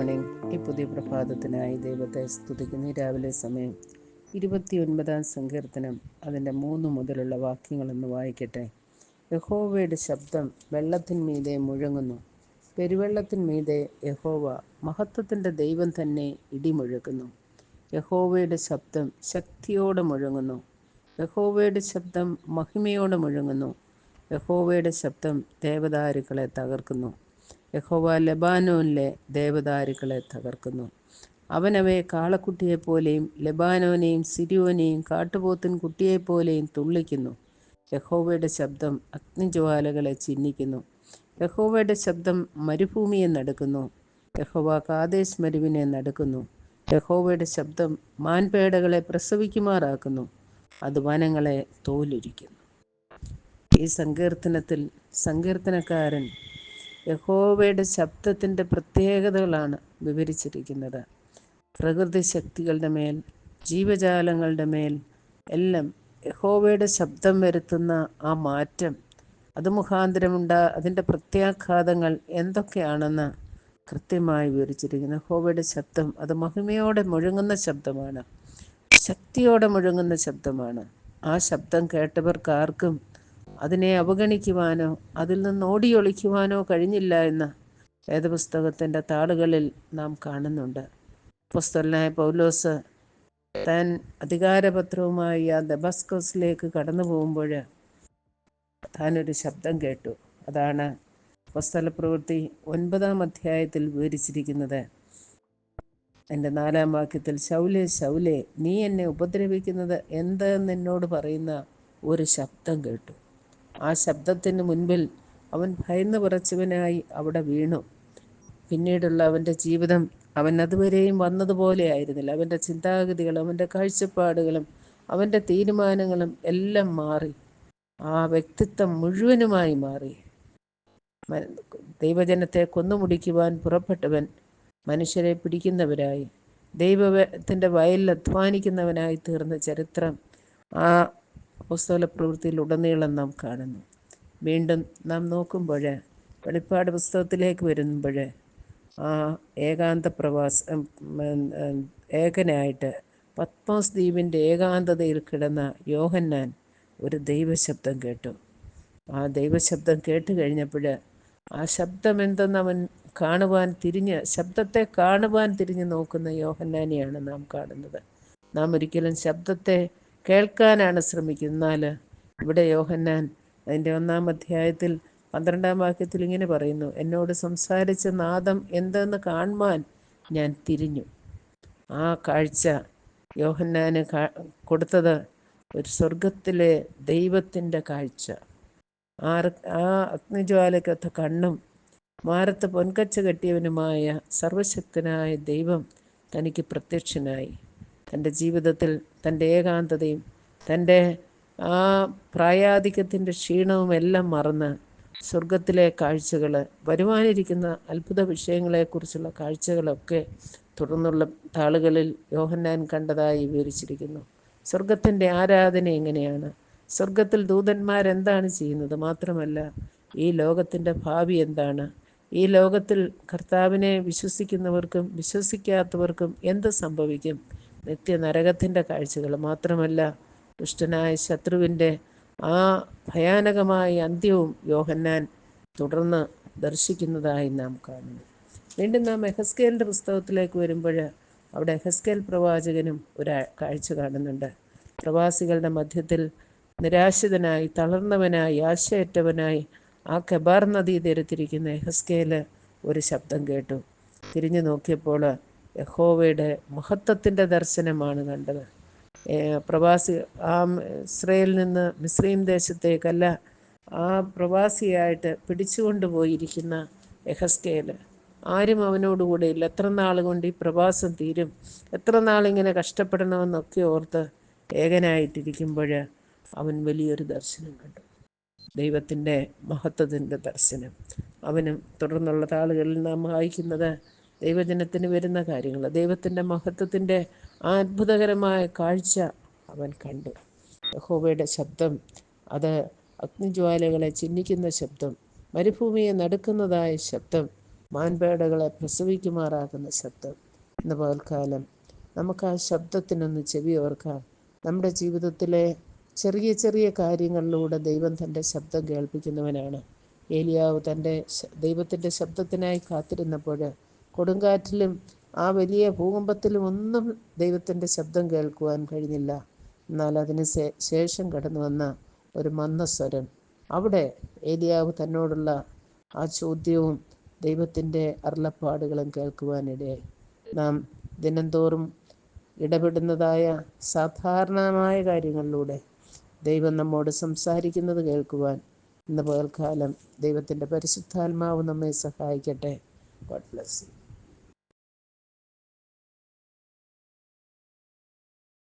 Morning ഈ പുതിയ പ്രഭാതത്തിനായി ദൈവത്തെ സ്തുതിക്കുന്ന. രാവിലെ സമയം ഇരുപത്തിയൊൻപതാം സങ്കീർത്തനം അതിന്റെ മൂന്ന് മുതലുള്ള വാക്യങ്ങളൊന്ന് വായിക്കട്ടെ. യഹോവയുടെ ശബ്ദം വെള്ളത്തിന്മീതെ മുഴങ്ങുന്നു. പെരുവെള്ളത്തിന്മീതെ യഹോവ മഹത്വത്തിന്റെ ദൈവം തന്നെ ഇടിമുഴക്കുന്നു. യഹോവയുടെ ശബ്ദം ശക്തിയോടെ മുഴങ്ങുന്നു. യഹോവയുടെ ശബ്ദം മഹിമയോടെ മുഴങ്ങുന്നു. യഹോവയുടെ ശബ്ദം ദേവദാരുക്കളെ തകർക്കുന്നു. യഹോവ ലബാനോനിലെ ദേവദാരുക്കളെ തകർക്കുന്നു. അവനവയെ കാളക്കുട്ടിയെപ്പോലെയും ലബാനോനെയും സിരിയോനെയും കാട്ടുപോത്തിൻ കുട്ടിയെപ്പോലെയും തുള്ളിക്കുന്നു. യഹോവയുടെ ശബ്ദം അഗ്നിജ്വാലകളെ ചിഹ്നിക്കുന്നു യഹോവയുടെ ശബ്ദം മരുഭൂമിയെ നടക്കുന്നു. യഹോവ കാതേശ് മരുവിനെ നടക്കുന്നു. യഹോവയുടെ ശബ്ദം മാൻപേടകളെ പ്രസവിക്കുമാറാക്കുന്നു. അത് വനങ്ങളെ തോലുരിക്കുന്നു. ഈ സങ്കീർത്തനത്തിൽ സങ്കീർത്തനക്കാരൻ യഹോവയുടെ ശബ്ദത്തിന്റെ പ്രത്യേകതകളാണ് വിവരിച്ചിരിക്കുന്നത്. പ്രകൃതി ശക്തികളുടെ മേൽ ജീവജാലങ്ങളുടെ മേൽ എല്ലാം യഹോവയുടെ ശബ്ദം വരുത്തുന്ന ആ മാറ്റം അത് മുഖാന്തരമുണ്ട അതിന്റെ പ്രത്യാഘാതങ്ങൾ എന്തൊക്കെയാണെന്ന് കൃത്യമായി വിവരിച്ചിരിക്കുന്നു. യഹോവയുടെ ശബ്ദം അത് മഹിമയോടെ മുഴങ്ങുന്ന ശബ്ദമാണ് ശക്തിയോടെ മുഴങ്ങുന്ന ശബ്ദമാണ്. ആ ശബ്ദം കേട്ടവർക്ക് ആർക്കും അതിനെ അവഗണിക്കുവാനോ അതിൽ നിന്ന് ഓടിയൊളിക്കുവാനോ കഴിഞ്ഞില്ല എന്ന് വേദപുസ്തകത്തിന്റെ താളുകളിൽ നാം കാണുന്നുണ്ട്. പുസ്തകനായ പൗലോസ് താൻ അധികാരപത്രവുമായി ആ ദബസ്കോസിലേക്ക് കടന്നു പോകുമ്പോൾ താനൊരു ശബ്ദം കേട്ടു. അതാണ് പുസ്തല പ്രവൃത്തി ഒൻപതാം അധ്യായത്തിൽ വിവരിച്ചിരിക്കുന്നത്. എന്റെ നാലാം വാക്യത്തിൽ ശൗലെ ശൗലെ നീ എന്നെ ഉപദ്രവിക്കുന്നത് എന്തെന്ന് എന്നോട് പറയുന്ന ഒരു ശബ്ദം കേട്ടു. ആ ശബ്ദത്തിന് മുൻപിൽ അവൻ ഭയന്ന് പറച്ചവനായി അവിടെ വീണു. പിന്നീടുള്ള അവന്റെ ജീവിതം അവൻ അതുവരെയും വന്നതുപോലെ ആയിരുന്നില്ല. അവന്റെ ചിന്താഗതികളും അവന്റെ കാഴ്ചപ്പാടുകളും അവന്റെ തീരുമാനങ്ങളും എല്ലാം മാറി. ആ വ്യക്തിത്വം മുഴുവനുമായി മാറി. ദൈവജനത്തെ കൊന്നുമുടിക്കുവാൻ പുറപ്പെട്ടവൻ മനുഷ്യരെ പിടിക്കുന്നവരായി. ദൈവത്തിന്റെ വയലിൽ അധ്വാനിക്കുന്നവനായി തീർന്ന ചരിത്രം ആ പുസ്തക പ്രവൃത്തിയിൽ ഉടനീളം നാം കാണുന്നു. വീണ്ടും നാം നോക്കുമ്പോൾ വെളിപ്പാട് പുസ്തകത്തിലേക്ക് വരുമ്പോൾ ആ ഏകാന്ത പ്രവാസം ഏകനായിട്ട് പത്മോസ് ദ്വീപിന്റെ ഏകാന്തതയിൽ കിടന്ന യോഹന്നാൻ ഒരു ദൈവശബ്ദം കേട്ടു. ആ ദൈവശബ്ദം കേട്ട് കഴിഞ്ഞപ്പോൾ ആ ശബ്ദം എന്തെന്ന് അവൻ കാണുവാൻ തിരിഞ്ഞ് ശബ്ദത്തെ കാണുവാൻ തിരിഞ്ഞ് നോക്കുന്ന യോഹന്നാനെയാണ് നാം കാണുന്നത്. നാം ഒരിക്കലും ശബ്ദത്തെ കേൾക്കാനാണ് ശ്രമിക്കുന്നത്. എന്നാൽ ഇവിടെ യോഹന്നാൻ അതിന്റെ ഒന്നാം അധ്യായത്തിൽ പന്ത്രണ്ടാം വാക്യത്തിൽ ഇങ്ങനെ പറയുന്നു എന്നോട് സംസാരിച്ച നാദം എന്തെന്ന് കാണുവാൻ ഞാൻ തിരിഞ്ഞു. ആ കാഴ്ച യോഹന്നാന് കൊടുത്തത് ഒരു സ്വർഗത്തിലെ ദൈവത്തിന്റെ കാഴ്ച. ആ ആ അഗ്നിജ്വാലക്കത്ത കണ്ണും മാരത്ത് പൊൻകച്ച കെട്ടിയവനുമായ സർവശക്തനായ ദൈവം തനിക്ക് പ്രത്യക്ഷനായി. തന്റെ ജീവിതത്തിൽ തന്റെ ഏകാന്തതയും തന്റെ ആ പ്രായാധിക്യത്തിന്റെ ക്ഷീണവും എല്ലാം മറന്ന് സ്വർഗത്തിലെ കാഴ്ചകൾ വരുവാനിരിക്കുന്ന അത്ഭുത വിഷയങ്ങളെക്കുറിച്ചുള്ള കാഴ്ചകളൊക്കെ തുടർന്നുള്ള താളുകളിൽ യോഹന്നാൻ കണ്ടതായി വിവരിച്ചിരിക്കുന്നു. സ്വർഗത്തിന്റെ ആരാധന എങ്ങനെയാണ്? സ്വർഗത്തിൽ ദൂതന്മാരെന്താണ് ചെയ്യുന്നത്? മാത്രമല്ല ഈ ലോകത്തിന്റെ ഭാവി എന്താണ്? ഈ ലോകത്തിൽ കർത്താവിനെ വിശ്വസിക്കുന്നവർക്കും വിശ്വസിക്കാത്തവർക്കും എന്ത് സംഭവിക്കും? നിത്യ നരകത്തിന്റെ കാഴ്ചകൾ മാത്രമല്ല ദുഷ്ടനായ ശത്രുവിന്റെ ആ ഭയാനകമായ അന്ത്യവും യോഹന്നാൻ തുടർന്ന് ദർശിക്കുന്നതായി നാം കാണുന്നു. വീണ്ടും നാം എഹസ്കേലിന്റെ പുസ്തകത്തിലേക്ക് വരുമ്പോൾ അവിടെ എഹസ്കേൽ പ്രവാചകനും ഒരു കാഴ്ച കാണുന്നുണ്ട്. പ്രവാസികളുടെ മധ്യത്തിൽ നിരാശിതനായി തളർന്നവനായി ആശയറ്റവനായി ആ കെബാർ നദി തീരത്തിരിക്കുന്ന എഹസ്കേൽ ഒരു ശബ്ദം കേട്ടു. തിരിഞ്ഞു നോക്കിയപ്പോൾ യഹോവയുടെ മഹത്വത്തിന്റെ ദർശനമാണ് കണ്ടത്. പ്രവാസി ആ ഇസ്രയേലിൽ നിന്ന് മിസ്രീം ദേശത്തേക്കല്ല ആ പ്രവാസിയായിട്ട് പിടിച്ചുകൊണ്ട് പോയിരിക്കുന്ന എഹസ്കേൽ ആരും അവനോടുകൂടെ ഇല്ല. എത്ര നാൾ കൊണ്ട് ഈ പ്രവാസം തീരും? എത്ര നാളിങ്ങനെ കഷ്ടപ്പെടണമെന്നൊക്കെ ഓർത്ത് ഏകനായിട്ടിരിക്കുമ്പോൾ അവൻ വലിയൊരു ദർശനം കണ്ടു. ദൈവത്തിന്റെ മഹത്വത്തിന്റെ ദർശനം. അവനും തുടർന്നുള്ള താളുകളിൽ നാം വായിക്കുന്നത് ദൈവജനത്തിന് വരുന്ന കാര്യങ്ങൾ ദൈവത്തിന്റെ മഹത്വത്തിന്റെ അത്ഭുതകരമായ കാഴ്ച അവൻ കണ്ടു. യഹോവയുടെ ശബ്ദം അത് അഗ്നിജ്വാലകളെ ചിഹ്നിക്കുന്ന ശബ്ദം മരുഭൂമിയെ നടുക്കുന്നതായ ശബ്ദം മാൻപേടകളെ പ്രസവിക്കുമാറാകുന്ന ശബ്ദം ഇന്ന് പകൽക്കാലം നമുക്ക് ആ ശബ്ദത്തിനൊന്ന് ചെവിയോർക്കാം നമ്മുടെ ജീവിതത്തിലെ ചെറിയ ചെറിയ കാര്യങ്ങളിലൂടെ ദൈവം തന്റെ ശബ്ദം കേൾപ്പിക്കുന്നവനാണ്. ഏലിയാവ് തന്റെ ദൈവത്തിന്റെ ശബ്ദത്തിനായി കാത്തിരുന്നപ്പോൾ കൊടുങ്കാറ്റിലും ആ വലിയ ഭൂകമ്പത്തിലും ഒന്നും ദൈവത്തിന്റെ ശബ്ദം കേൾക്കുവാൻ കഴിഞ്ഞില്ല. എന്നാൽ അതിന് ശേഷം കടന്നു വന്ന ഒരു മന്ദസ്വരം. അവിടെ ഏലിയാവ് തന്നോടുള്ള ആ ചോദ്യവും ദൈവത്തിന്റെ അരുളപ്പാടുകളും കേൾക്കുവാനിടയായി. നാം ദിനംതോറും ഇടപെടുന്നതായ സാധാരണമായ കാര്യങ്ങളിലൂടെ ദൈവം നമ്മോട് സംസാരിക്കുന്നത് കേൾക്കുവാൻ ഇന്ന് പകൽക്കാലം ദൈവത്തിന്റെ പരിശുദ്ധാത്മാവ് നമ്മെ സഹായിക്കട്ടെ. God bless you